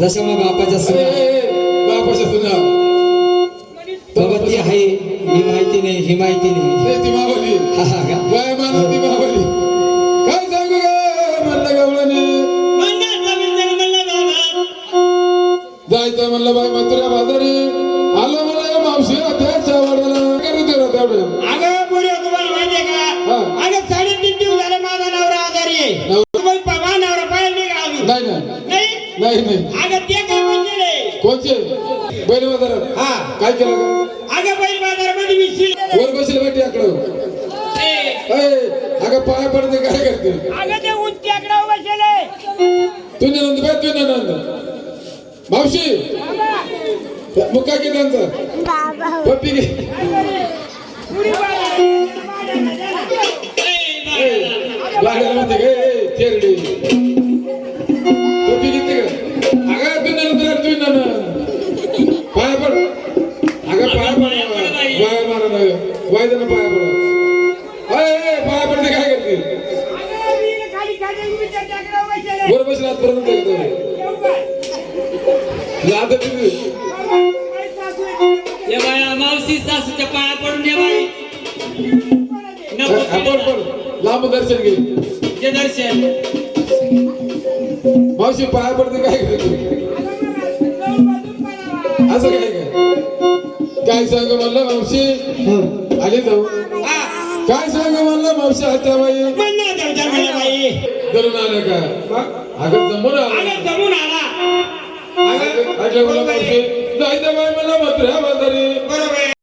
जसं मग बापाच्या बापाच्या सुना. बाबा ती आहे ही माहिती नाही ही माहिती नाही. ती मावली काय मान ती मावली काय सांगू काय म्हणलं गवळणी. जायचं म्हणलं बाई मथुरा बाजारी. नाही नाही. नाही अगं ते काय कोणचे? बैल बाजारात. हा. काय केलं का अगं बैल बाजारामध्ये मी शिल वर बसेल बेटी आकडं. अगं पाया पडते काय करते? अगं ते उंची आकडा बसले तू नंद बाय तू नंद. मावशी. मुक्का किती त्यांचा? पप्पी पाया पड. वाया मारा ना वायदा ना पाया पड. अय पाया पडते काय करते? वर बसला आजपर्यंत ये बाया मावशी सासूच्या पाया पडून ये बाई. आपण पण लांब दर्शन घे. जे दर्शन. मावशी पाया पडते काय करते? असं काय काय? काय सांग म्हणलं मावशी? आली जाऊ काय सांग म्हणलं मावशी आता बाई बाई. करून आलं का? अगं जमून आलं. अगं जमून आला. अगं मला मावशी? जायचं बाई मला मथुरा बाजारी.